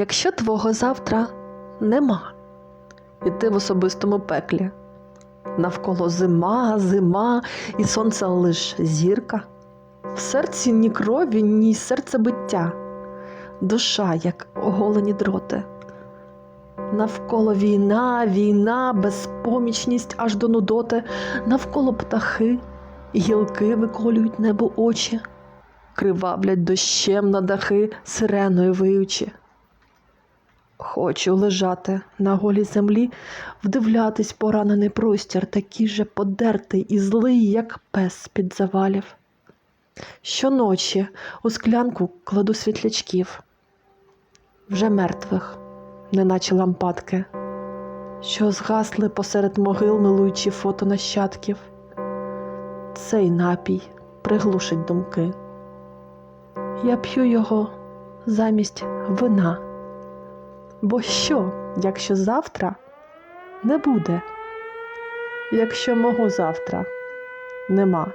якщо твого завтра нема, і ти в особистому пеклі, навколо зима, зима, і сонце лиш зірка, в серці ні крові, ні серцебиття, душа, як оголені дроти. Навколо війна, війна, безпомічність аж до нудоти, навколо птахи, гілки виколюють небо очі, кривавлять дощем на дахи, сиреною виючи. Хочу лежати на голій землі, вдивлятись поранений простір, такий же подертий і злий, як пес під завалів. Щоночі у склянку кладу світлячків, вже мертвих, неначе лампадки, що згасли посеред могил, милуючи фото нащадків. Цей напій приглушить думки. Я п'ю його замість вина. Бо що, якщо завтра не буде? Якщо мого завтра нема?